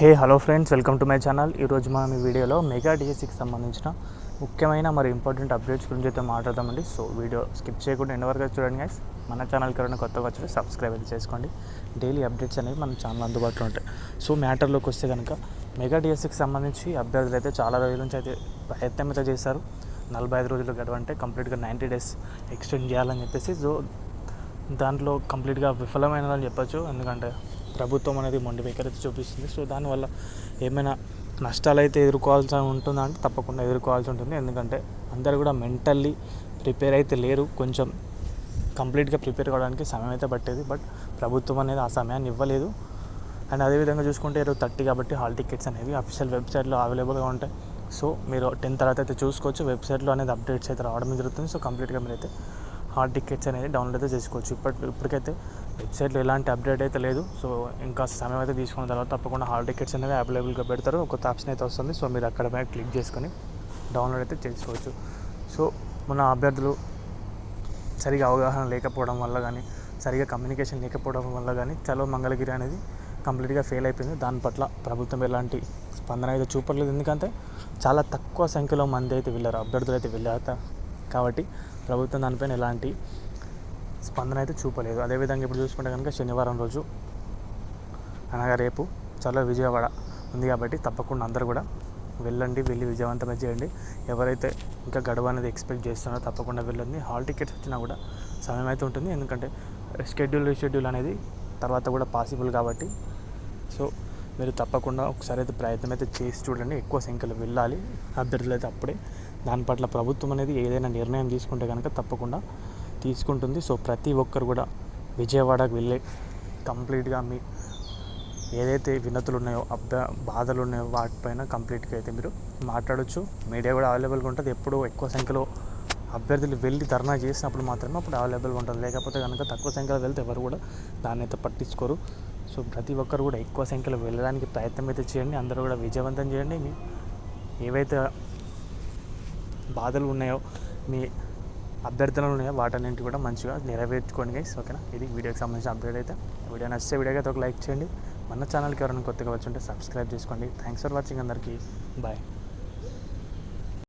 Hey hello friends welcome to my channel. ఈరోజు మనం ఈ వీడియోలో మెగా డిఎస్సికి సంబంధించిన ముఖ్యమైన మరి ఇంపార్టెంట్ అప్డేట్స్ గురించి అయితే మాట్లాడదామండి. సో వీడియో స్కిప్ చేయకుండా ఎండ్ వరకు చూడండి గైస్ మన ఛానల్కి ఎవరైనా కొత్తగా వచ్చి సబ్స్క్రైబ్ అయితే చేసుకోండి. డైలీ అప్డేట్స్ అనేవి మన ఛానల్ అందుబాటులో ఉంటాయి. సో మ్యాటర్లోకి వస్తే కనుక మెగా డిఎస్సికి సంబంధించి అభ్యర్థులు అయితే చాలా రోజుల నుంచి అయితే ప్రయత్నం అయితే చేశారు. నలభై ఐదు రోజులు గడవంటే కంప్లీట్గా నైంటీ డేస్ ఎక్స్టెండ్ చేయాలని చెప్పేసి సో దాంట్లో కంప్లీట్గా విఫలమైనదని చెప్పొచ్చు. ఎందుకంటే ప్రభుత్వం అనేది మొండి వైఖరి చూపిస్తుంది. సో దానివల్ల ఏమైనా నష్టాలు అయితే ఎదుర్కోవాల్సి ఉంటుందా అంటే తప్పకుండా ఎదుర్కోవాల్సి ఉంటుంది. ఎందుకంటే అందరు కూడా మెంటల్లీ ప్రిపేర్ అయితే లేరు. కొంచెం కంప్లీట్గా ప్రిపేర్ కావడానికి సమయం అయితే పట్టేది. బట్ ప్రభుత్వం అనేది ఆ సమయాన్ని ఇవ్వలేదు. అండ్ అదేవిధంగా చూసుకుంటే ఇరవై థర్టీ కాబట్టి హాల్ టికెట్స్ అనేవి అఫీషియల్ వెబ్సైట్లో అవైలబుల్గా ఉంటాయి. సో మీరు టెన్ తర్వాత అయితే చూసుకోవచ్చు. వెబ్సైట్లో అనేది అప్డేట్స్ అయితే రావడం జరుగుతుంది. సో కంప్లీట్గా మీరైతే హాల్ టికెట్స్ అనేది డౌన్లోడ్ అయితే చేసుకోవచ్చు. ఇప్పటి ఇప్పటికైతే వెబ్సైట్లో ఎలాంటి అప్డేట్ అయితే లేదు. సో ఇంకా సమయం అయితే తీసుకున్న తర్వాత తప్పకుండా హాల్ టికెట్స్ అనేవి అవైలబుల్గా పెడతారు. ఒక ఆప్షన్ అయితే వస్తుంది. సో మీరు అక్కడ మీద క్లిక్ చేసుకొని డౌన్లోడ్ అయితే చేసుకోవచ్చు. సో మన అభ్యర్థులు సరిగా అవగాహన లేకపోవడం వల్ల కానీ సరిగా కమ్యూనికేషన్ లేకపోవడం వల్ల కానీ చలో మంగళగిరి అనేది కంప్లీట్గా ఫెయిల్ అయిపోయింది. దాని పట్ల ప్రభుత్వం ఎలాంటి స్పందన అయితే చూపట్లేదు. ఎందుకంటే చాలా తక్కువ సంఖ్యలో మంది అయితే వెళ్ళారు. అభ్యర్థులు అయితే వెళ్ళారు కాబట్టి ప్రభుత్వం దానిపైన ఎలాంటి స్పందన అయితే చూపలేదు. అదేవిధంగా ఇప్పుడు చూసుకుంటే కనుక శనివారం రోజు అనగా రేపు చాలా విజయవాడ ఉంది కాబట్టి తప్పకుండా అందరూ కూడా వెళ్ళండి వెళ్ళి విజయవంతమే చేయండి. ఎవరైతే ఇంకా గడువు అనేది ఎక్స్పెక్ట్ చేస్తున్నారో తప్పకుండా వెళ్ళండి. హాల్ టికెట్స్ వచ్చినా కూడా సమయం అయితే ఉంటుంది. ఎందుకంటే షెడ్యూల్ రీషెడ్యూల్ అనేది తర్వాత కూడా పాసిబుల్ కాబట్టి. సో మీరు తప్పకుండా ఒకసారి అయితే ప్రయత్నం అయితే చేసి చూడండి. ఎక్కువ సంఖ్యలో వెళ్ళాలి. అభ్యర్థులు అయితే అప్పుడే దాని పట్ల ప్రభుత్వం అనేది ఏదైనా నిర్ణయం తీసుకుంటే కనుక తప్పకుండా తీసుకుంటుంది. సో ప్రతి ఒక్కరు కూడా విజయవాడకు వెళ్ళే కంప్లీట్గా మీ ఏదైతే వినతులు ఉన్నాయో అబ్బా బాధలు ఉన్నాయో వాటిపైన కంప్లీట్గా అయితే మీరు మాట్లాడచ్చు. మీడియా కూడా అవైలబుల్గా ఉంటుంది. ఎప్పుడు ఎక్కువ సంఖ్యలో అభ్యర్థులు వెళ్ళి ధర్నా చేసినప్పుడు మాత్రమే అప్పుడు అవైలబుల్గా ఉంటుంది. లేకపోతే కనుక తక్కువ సంఖ్యలో వెళ్తే ఎవరు కూడా దాన్ని అయితే పట్టించుకోరు. సో ప్రతి ఒక్కరు కూడా ఎక్కువ సంఖ్యలో వెళ్ళడానికి ప్రయత్నం అయితే చేయండి. అందరూ కూడా విజయవంతం చేయండి. మీ ఏవైతే బాధలు ఉన్నాయో మీ అభ్యర్థనలు ఉన్నాయో. వాటన్నింటి కూడా మంచిగా నెరవేర్చుకోండి గైస్ ఓకేనా? ఇది వీడియోకి సంబంధించిన అప్డేట్ అయితే. వీడియో నచ్చితే వీడియోకి అయితే ఒక లైక్ చేయండి. మన ఛానల్కి ఎవరైనా కొత్తగా వచ్చి ఉంటే సబ్స్క్రైబ్ చేసుకోండి. థ్యాంక్స్ ఫర్ వాచింగ్ అందరికీ. బాయ్